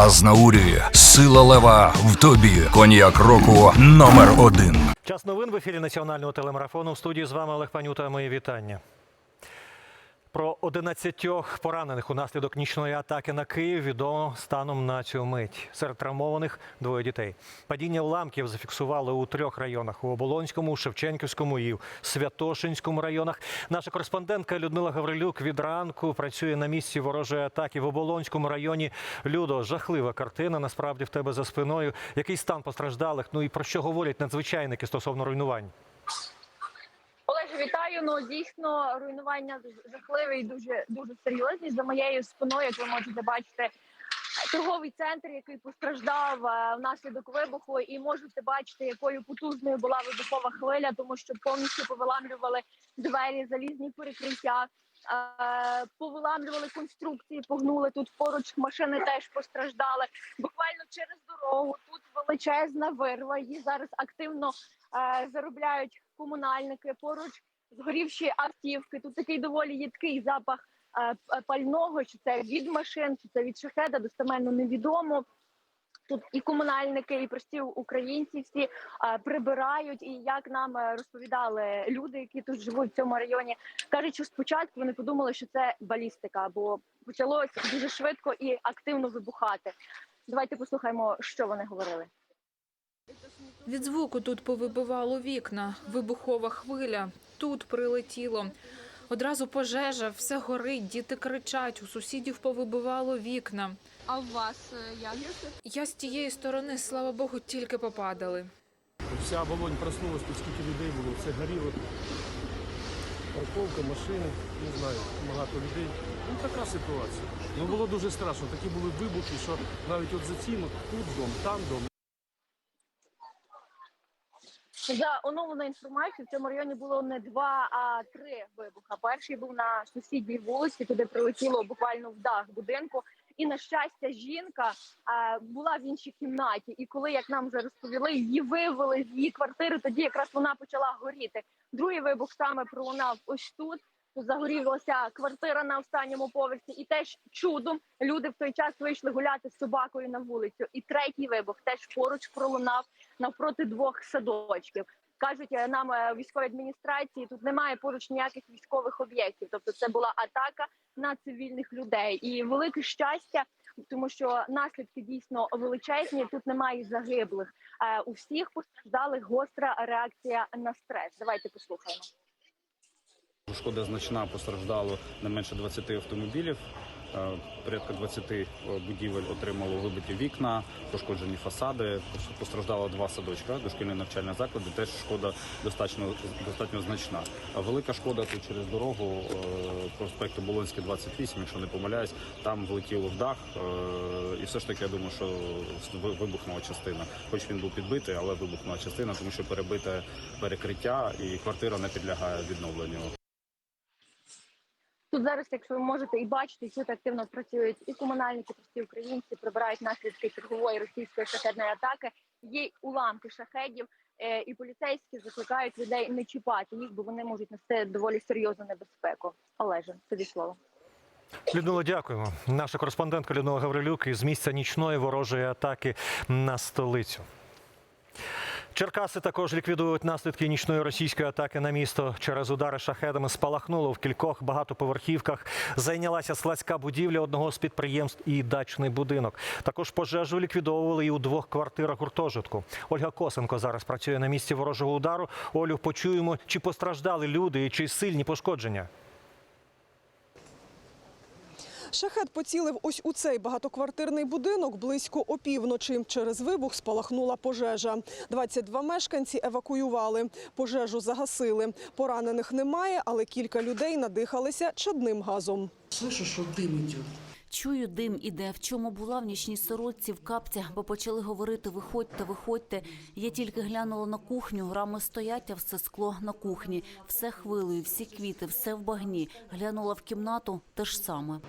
Азнаурі, сила лева в тобі. Коньяк року номер один. Час новин в ефірі національного телемарафону. В студії з вами Олег Панюта. Мої вітання. Про 11 поранених унаслідок нічної атаки на Київ відомо станом на цю мить. Серед травмованих двоє дітей. Падіння уламків зафіксували у трьох районах: у Оболонському, Шевченківському і Святошинському районах. Наша кореспондентка Людмила Гаврилюк від ранку працює на місці ворожої атаки в Оболонському районі. Людо, жахлива картина. Насправді в тебе за спиною. Який стан постраждалих? Ну і про що говорять надзвичайники стосовно руйнувань? Ну дійсно руйнування жахливе і дуже дуже серйозні. За моєю спиною, як ви можете бачити, торговий центр, який постраждав е, внаслідок вибуху, і можете бачити, якою потужною була вибухова хвиля, тому що повністю повиламлювали двері, залізні перекриття. е, Повиламлювали конструкції, погнули тут поруч машини теж постраждали. Буквально через дорогу тут величезна вирва. Її зараз активно е, заробляють комунальники. Поруч згорівші автівки. Тут такий доволі їдкий запах е, пального. Чи це від машин, чи це від шахеда, достеменно невідомо. Тут і комунальники, і прості українці всі е, прибирають. І як нам е, розповідали люди, які тут живуть в цьому районі, кажуть, що спочатку вони подумали, що це балістика, бо почалося дуже швидко і активно вибухати. Давайте послухаємо, що вони говорили. Від звуку тут повибивало вікна, вибухова хвиля. Тут прилетіло. Одразу пожежа, все горить, діти кричать, у сусідів повибивало вікна. А у вас е, як? Я з тієї сторони, слава Богу, тільки попадали. Вся Волонь проснулась, тут скільки людей було, все горіло. Парковка, машини, не знаю, багато людей. Ну така ситуація. Ну було дуже страшно. Такі були вибухи, що навіть от за ціну тут дом, там дом. За оновленою інформацією, в цьому районі було не два, а три вибуха. Перший був на сусідній вулиці, туди прилетіло буквально в дах будинку. І на щастя, жінка а, була в іншій кімнаті. І коли, як нам вже розповіли, її вивели з її квартири, тоді якраз вона почала горіти. Другий вибух саме пролунав ось тут. Загорілася квартира на останньому поверсі, і теж чудом люди в той час вийшли гуляти з собакою на вулицю. І третій вибух теж поруч пролунав навпроти двох садочків. Кажуть е, нам е, військові адміністрації, тут немає поруч ніяких військових об'єктів. Тобто, це була атака на цивільних людей. І велике щастя, тому що наслідки дійсно величезні. Тут немає загиблих. Е, У всіх постраждалих гостра реакція на стрес. Давайте послухаємо. Шкода значна постраждало не менше 20 автомобілів. Е, Порядка 20 будівель отримало вибиті вікна, пошкоджені фасади. Постраждало два садочка, дошкільні навчальні заклади. Теж шкода достатньо достатньо значна. Велика шкода тут через дорогу е, проспекту Болонський 28, якщо не помиляюсь, там влетіло в дах. е, І все ж таки я думаю, що вибухнула частина. Хоч він був підбитий, але вибухнула частина, тому що перебите перекриття і квартира не підлягає відновленню. Тут зараз, якщо ви можете і бачите, тут активно працюють і комунальники, прості українці прибирають наслідки чергової російської шахедної атаки. Є уламки шахедів, е, і поліцейські закликають людей не чіпати їх, бо вони можуть нести доволі серйозну небезпеку. Олеже, тобі слово. Людмила, дякуємо. Наша кореспондентка Людмила Гаврилюк із місця нічної ворожої атаки на столицю. Черкаси також ліквідують наслідки нічної російської атаки на місто. Через удари шахедами спалахнуло в кількох багатоповерхівках. Зайнялася складська будівля одного з підприємств і дачний будинок. Також пожежу ліквідовували і у двох квартирах гуртожитку. Ольга Косенко зараз працює на місці ворожого удару. Олю, почуємо, чи постраждали люди чи сильні пошкодження. Шахет поцілив ось у цей багатоквартирний будинок близько опівночі. Через вибух спалахнула пожежа. 22 мешканці евакуювали. Пожежу загасили. Поранених немає, але кілька людей надихалися чадним газом. Слышу, що идет. Чую, дим іде. В чому була в нічній сорочці в капцях, бо почали говорити: виходьте, виходьте. Я тільки глянула на кухню. Рами стоять, а все скло на кухні. Все хвилею, всі квіти, все в багні. Глянула в кімнату, те ж саме.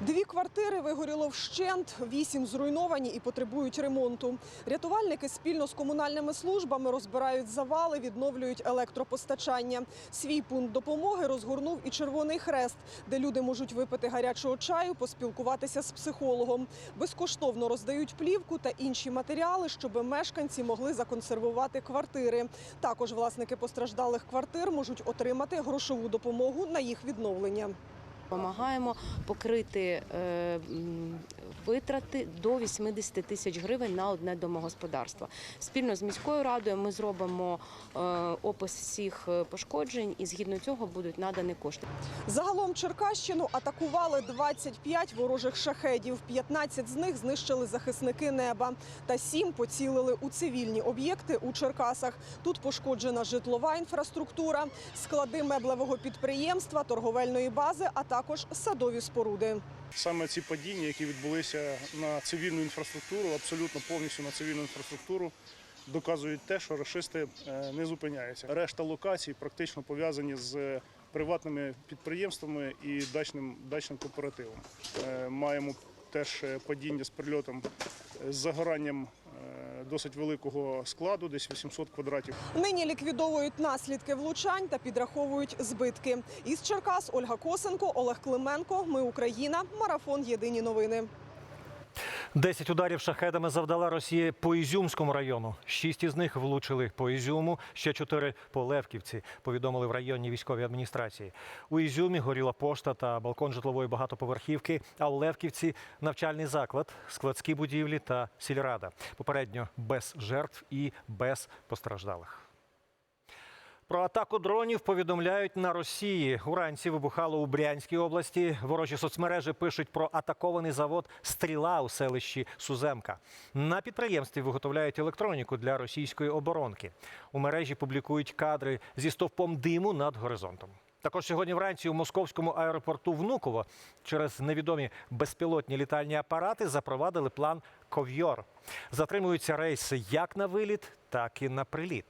Дві квартири вигоріло вщент, вісім зруйновані і потребують ремонту. Рятувальники спільно з комунальними службами розбирають завали, відновлюють електропостачання. Свій пункт допомоги розгорнув і Червоний Хрест, де люди можуть випити гарячого чаю, поспілкуватися поспілкуватися з психологом. Безкоштовно роздають плівку та інші матеріали, щоб мешканці могли законсервувати квартири. Також власники постраждалих квартир можуть отримати грошову допомогу на їх відновлення. Допомагаємо покрити е, витрати до 80 тисяч гривень на одне домогосподарство. Спільно з міською радою ми зробимо е, опис всіх е, пошкоджень, і згідно цього будуть надані кошти. Загалом Черкащину атакували 25 ворожих шахедів. 15 з них знищили захисники неба. Та 7 поцілили у цивільні об'єкти у Черкасах. Тут пошкоджена житлова інфраструктура, склади меблевого підприємства, торговельної бази, а також садові споруди. Саме ці падіння, які відбулися на цивільну інфраструктуру, абсолютно повністю на цивільну інфраструктуру, доказують те, що рашисти е, не зупиняються. Решта локацій практично пов'язані з приватними підприємствами і дачним, дачним кооперативом. Е, Маємо теж е, падіння з прильотом з загоранням досить великого складу, десь 800 квадратів. Нині ліквідовують наслідки влучань та підраховують збитки. Із Черкас Ольга Косенко, Олег Клименко. Ми Україна. Марафон. Єдині новини. Десять ударів шахедами завдала Росія по Ізюмському району. Шість із них влучили по Ізюму, ще чотири по Левківці. Повідомили в районній військовій адміністрації. У Ізюмі горіла пошта та балкон житлової багатоповерхівки. А у Левківці навчальний заклад, складські будівлі та сільрада. Попередньо без жертв і без постраждалих. Про атаку дронів повідомляють на Росії. Уранці вибухало у Брянській області. Ворожі соцмережі пишуть про атакований завод Стріла у селищі Суземка. На підприємстві виготовляють електроніку для російської оборонки. У мережі публікують кадри зі стовпом диму над горизонтом. Також сьогодні вранці у московському аеропорту Внуково через невідомі безпілотні літальні апарати запровадили план Ков'йор. Затримуються рейси як на виліт, так і на приліт.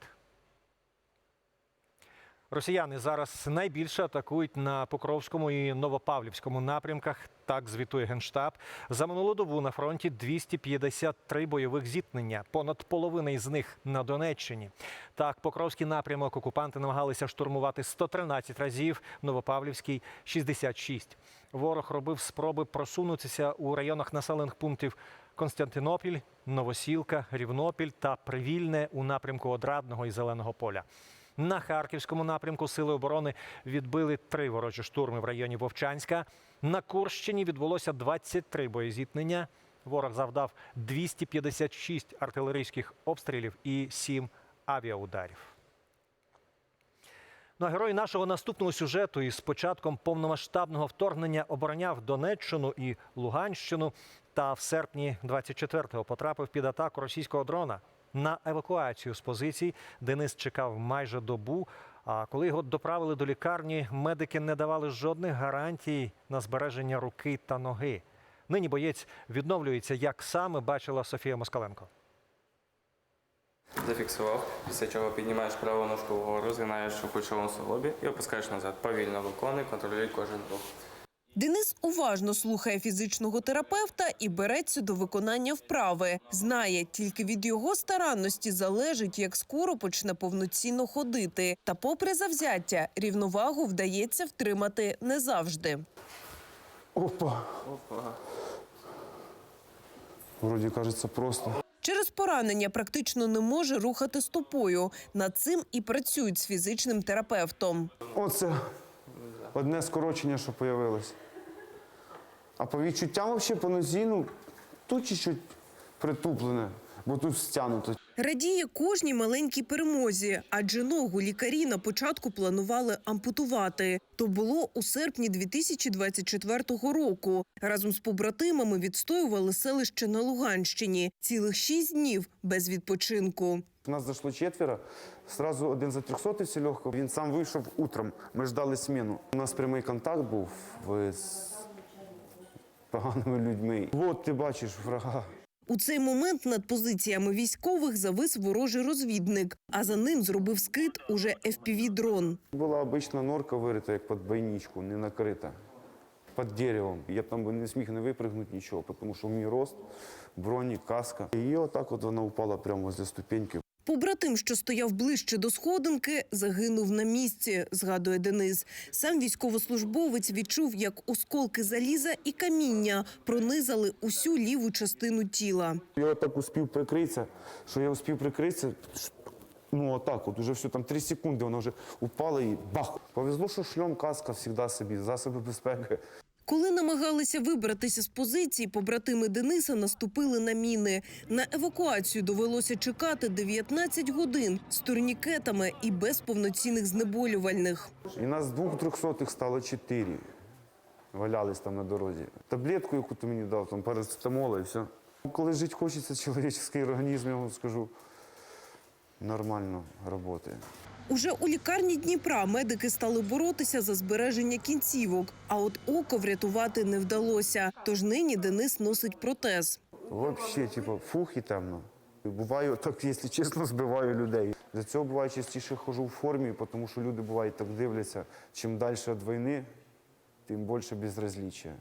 Росіяни зараз найбільше атакують на Покровському і Новопавлівському напрямках. Так звітує генштаб. За минулу добу на фронті 253 бойових зіткнення. Понад половина із них на Донеччині. Так, Покровський напрямок окупанти намагалися штурмувати 113 разів, Новопавлівський 66. Ворог робив спроби просунутися у районах населених пунктів Константинопіль, Новосілка, Рівнопіль та Привільне у напрямку Одрадного і Зеленого поля. На Харківському напрямку Сили оборони відбили три ворожі штурми в районі Вовчанська. На Курщині відбулося 23 боєзіткнення. Ворог завдав 256 артилерійських обстрілів і 7 авіаударів. Ну, а герой нашого наступного сюжету із початком повномасштабного вторгнення обороняв Донеччину і Луганщину. Та в серпні 24-го потрапив під атаку російського дрона. На евакуацію з позицій Денис чекав майже добу. А коли його доправили до лікарні, медики не давали жодних гарантій на збереження руки та ноги. Нині боєць відновлюється, як саме бачила Софія Москаленко. Зафіксував, після чого піднімаєш праву ножку вгору, згинаєш у кульшовому суглобі і опускаєш назад. Повільно виконуй, контролюй кожен рух. Денис уважно слухає фізичного терапевта і береться до виконання вправи. Знає, тільки від його старанності залежить, як скоро почне повноцінно ходити. Та, попри завзяття, рівновагу вдається втримати не завжди. Опа. Опа. Вроді кажеться просто. Через поранення практично не може рухати стопою. Над цим і працюють з фізичним терапевтом. Оце одне скорочення, що появилось. А по відчуттям взагалі по нозі, ну, тут чуть-чуть притуплене, бо тут стягнуто. Радіє кожній маленькій перемозі, адже ногу лікарі на початку планували ампутувати. То було у серпні 2024 року. Разом з побратимами відстоювали селище на Луганщині. Цілих шість днів без відпочинку. У нас зайшло четверо. Сразу один за трьохсотився легко. Він сам вийшов утром. Ми ждали зміну. У нас прямий контакт був з поганими людьми. От ти бачиш врага. У цей момент над позиціями військових завис ворожий розвідник, а за ним зробив скид уже FPV-дрон. Була обична норка вирита, як під бойничку, не накрита. Під деревом. Я б там би не зміг не випригнути нічого, тому що мій рост, броні, каска. І отак от вона упала прямо возле ступеньки. Побратим, що стояв ближче до сходинки, загинув на місці, згадує Денис. Сам військовослужбовець відчув, як осколки заліза і каміння пронизали усю ліву частину тіла. Я так успів прикритися, що я успів прикритися. Ну, отак, от уже все, там три секунди, вона вже упала і бах. Повезло, що шльом, каска завжди собі, засоби безпеки. Коли намагалися вибратися з позиції, побратими Дениса наступили на міни. На евакуацію довелося чекати 19 годин з турнікетами і без повноцінних знеболювальних. І нас з двох трьохсотих стало чотири. Валялись там на дорозі. Таблетку, яку ти мені дав, там парацетамола і все. Коли жити хочеться, чоловічний організм, я вам скажу, нормально працює. Уже у лікарні Дніпра медики стали боротися за збереження кінцівок, а от око врятувати не вдалося. Тож нині Денис носить протез. Взагалі, типу, фух і темно. Буваю так, якщо чесно, збиваю людей. За цього буває частіше ходжу в формі, тому що люди бувають так дивляться. Чим далі від війни, тим більше безразліччя.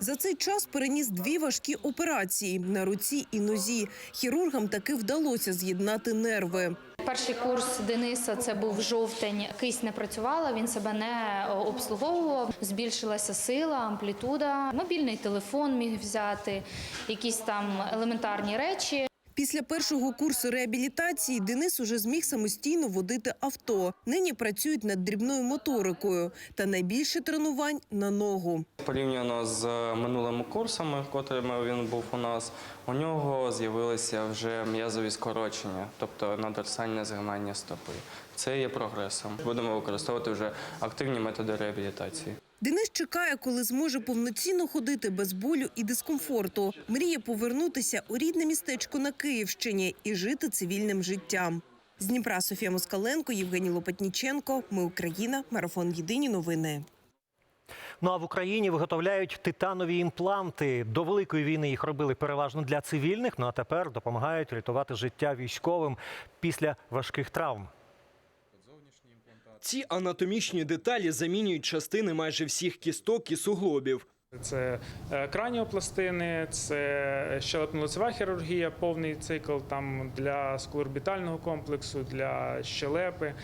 За цей час переніс дві важкі операції на руці і нозі. Хірургам таки вдалося з'єднати нерви. Перший курс Дениса це був жовтень. Кисть не працювала, він себе не обслуговував. Збільшилася сила, амплітуда. Мобільний телефон міг взяти, якісь там елементарні речі. Після першого курсу реабілітації Денис уже зміг самостійно водити авто. Нині працюють над дрібною моторикою та найбільше тренувань на ногу. Порівняно з минулими курсами, котрими він був у нас, у нього з'явилися вже м'язові скорочення, тобто надорсальне згинання стопи. Це є прогресом. Будемо використовувати вже активні методи реабілітації. Денис чекає, коли зможе повноцінно ходити без болю і дискомфорту. Мріє повернутися у рідне містечко на Київщині і жити цивільним життям. З Дніпра Софія Москаленко, Євгеній Лопатніченко. Ми Україна. Марафон Єдині новини. Ну а в Україні виготовляють титанові імпланти. До великої війни їх робили переважно для цивільних. Ну а тепер допомагають рятувати життя військовим після важких травм. Ці анатомічні деталі замінюють частини майже всіх кісток і суглобів. Це е, краніопластини, це щелепно-лицева хірургія, повний цикл там для скулорбітального комплексу, для щелепи.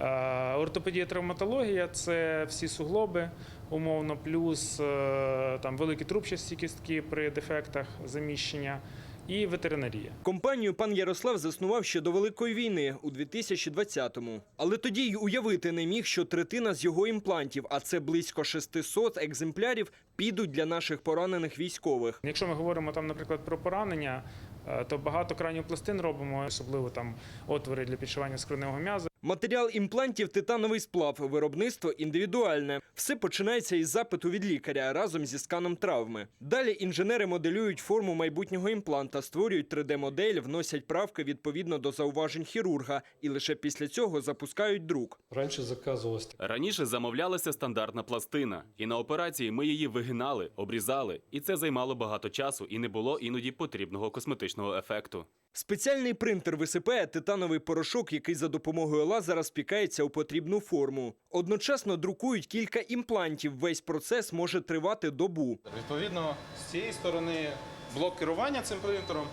Е, Ортопедія травматологія це всі суглоби, умовно, плюс е, там великі трубчасті кістки при дефектах заміщення і ветеринарія. Компанію пан Ярослав заснував ще до Великої війни у 2020-му. Але тоді й уявити не міг, що третина з його імплантів, а це близько 600 екземплярів, підуть для наших поранених військових. Якщо ми говоримо там, наприклад, про поранення, е, то багато краніопластин робимо, особливо там отвори для підшивання скроневого м'яза. Матеріал імплантів титановий сплав, виробництво індивідуальне. Все починається із запиту від лікаря разом зі сканом травми. Далі інженери моделюють форму майбутнього імпланта, створюють 3D-модель, вносять правки відповідно до зауважень хірурга, і лише після цього запускають друк. Раніше заказувалось Раніше замовлялася стандартна пластина, і на операції ми її вигинали, обрізали, і це займало багато часу, і не було іноді потрібного косметичного ефекту. Спеціальний принтер висипає титановий порошок, який за допомогою лазера спікається у потрібну форму. Одночасно друкують кілька імплантів. Весь процес може тривати добу. Відповідно, з цієї сторони блок керування цим принтером,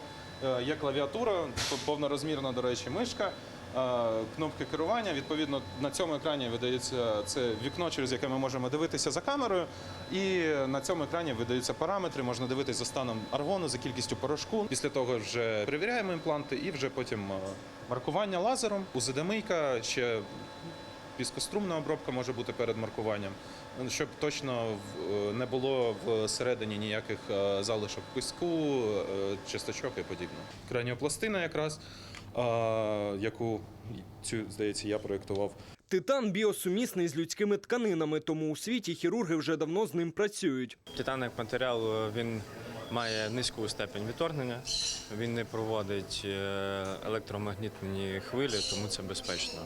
е, є клавіатура, повнорозмірна, до речі, мишка, кнопки керування. Відповідно, на цьому екрані видається це вікно, через яке ми можемо дивитися за камерою. І на цьому екрані видаються параметри, можна дивитися за станом аргону, за кількістю порошку. Після того вже перевіряємо імпланти і вже потім е, маркування лазером, УЗД-мийка, ще піскострумна обробка може бути перед маркуванням, щоб точно не було всередині ніяких е, залишок піску, е, часточок і подібне. Краніопластина якраз, е, яку цю, здається, я проєктував. Титан біосумісний з людськими тканинами, тому у світі хірурги вже давно з ним працюють. Титан як матеріал він має низьку степень відторгнення, він не проводить е, електромагнітні хвилі, тому це безпечно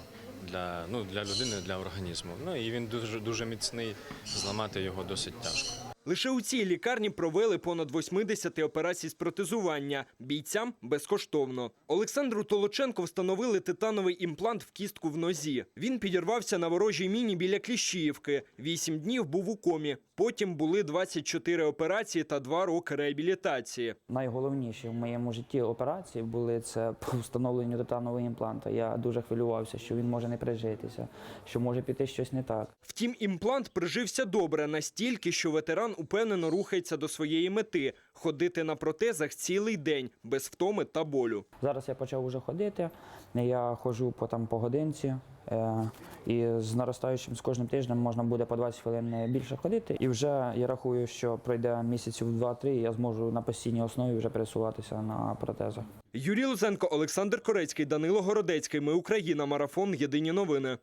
для, ну, для людини, для організму. Ну і він дуже, дуже міцний, зламати його досить тяжко. Лише у цій лікарні провели понад 80 операцій з протезування бійцям безкоштовно. Олександру Толоченко встановили титановий імплант в кістку в нозі. Він підірвався на ворожій міні біля Кліщіївки. Вісім днів був у комі. Потім були 24 операції та два роки реабілітації. Найголовніші в моєму житті операції були це по встановленню титанового імпланта. Я дуже хвилювався, що він може не прижитися, що може піти щось не так. Втім, імплант прижився добре настільки, що ветеран упевнено рухається до своєї мети ходити на протезах цілий день без втоми та болю. Зараз я почав уже ходити. Я ходжу по там по годинці. е, І з наростаючим з кожним тижнем можна буде по 20 хвилин більше ходити. І вже я рахую, що пройде місяців 2-3, і я зможу на постійній основі вже пересуватися на протезах. Юрій Луценко, Олександр Корецький, Данило Городецький. Ми Україна. Марафон. Єдині новини.